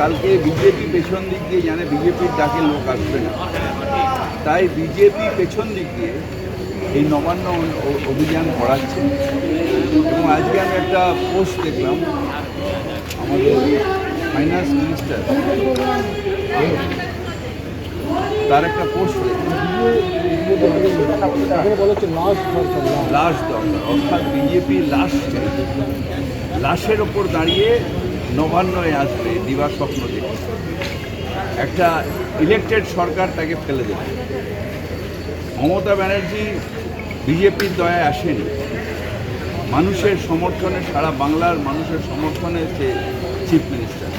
কালকে বিজেপি পেছন দিক দিয়ে জানে বিজেপির ডাকে লোক আসবে না। তাই বিজেপি পেছন দিক দিয়ে এই নবান্ন অভিযান করাচ্ছে। এবং আজকে আমি একটা পোস্ট দেখলাম, আমাদের ফাইন্যান্স মিনিস্টার। তার একটা পোস্ট লাশ দরকার, অর্থাৎ বিজেপি লাশ লাশের ওপর দাঁড়িয়ে নবান্নয় আসবে দিবা স্বপ্ন দেখে একটা ইলেকটেড সরকার তাকে ফেলে দেবে। মমতা ব্যানার্জি বিজেপির দয়ায় আসেনি। মানুষের সমর্থনে, সারা বাংলার মানুষের সমর্থনে সে চিফ মিনিস্টার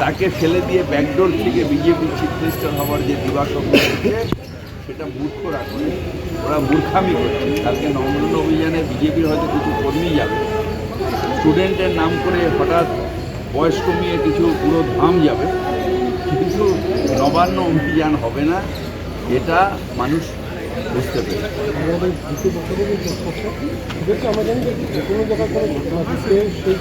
তাকে ফেলে দিয়ে ব্যাকডোর থেকে বিজেপি চিফ মিনিস্টার হওয়ার যে দিবাস্বপ্ন সেটা মূর্খরা করে ওরা মূর্খামি করছে। কালকে নবরণ্য অভিযানে বিজেপির হয়তো কিছু কর্মী যাবে। স্টুডেন্টের নাম করে হঠাৎ বয়স কমিয়ে কিছু পুরো ধাম যাবে, কিন্তু নবান্ন অভিযান হবে না, এটা মানুষ বুঝতে যে আমরা যে কোনো জায়গায় সেই।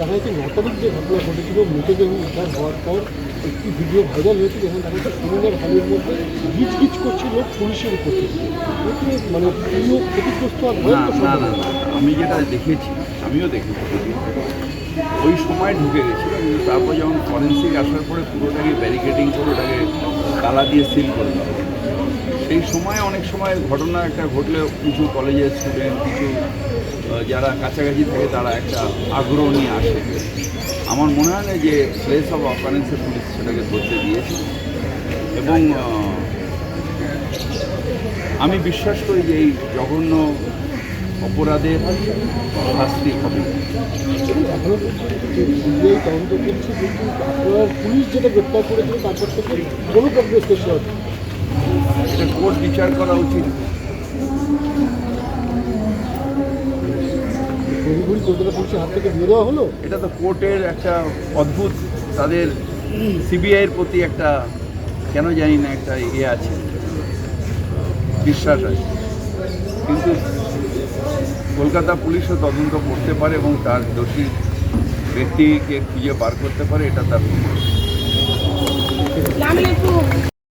দেখা তারিখ যে ঘটনা ঘটেছিল, মৃতদেহ উদ্ধার হওয়ার পর একটি ভিডিও ভাইরাল হয়েছে যেখানে দেখা যাচ্ছে সিলিন্ডার হালের মধ্যে গিজ গিজ করছিল পুলিশের উপর মানে প্রিয় ক্ষতিগ্রস্ত আর না না আমি যেটা দেখেছি, আমিও দেখেছি। ওই সময় ঢুকে কিন্তু তারপর যখন ফরেন্সিক আসার পরে পুরোটাকে ব্যারিকেডিং করে ওটাকে তালা দিয়ে সিল করে সেই সময় অনেক সময় ঘটনা একটা ঘটলে কিছু কলেজের স্টুডেন্ট কিছু যারা কাছাকাছি থাকে তারা একটা আগ্রহ নিয়ে আসে। আমার মনে হয় না যে প্লেস অফ অফারেন্সে পুলিশ সেটাকে ধরতে দিয়েছে। এবং আমি বিশ্বাস করি যে এই জঘন্য অপরাধের শাস্তি হবে। পুলিশ যেটা গ্রেপ্তার তারপর থেকে না। এটা কোর্ট বিচার করা উচিত। তড়িঘড়ি কলকাতা পুলিশের হাত থেকে দিয়ে দেওয়া হলো? এটা তো কোর্টের একটা অদ্ভুত তাদের সিবিআইয়ের প্রতি একটা কেন জানি না একটা ইয়ে আছে বিশ্বাস আছে। কিন্তু কলকাতা পুলিশও তদন্ত করতে পারে এবং তার দোষী ব্যক্তিকে খুঁজে বার করতে পারে এটা তার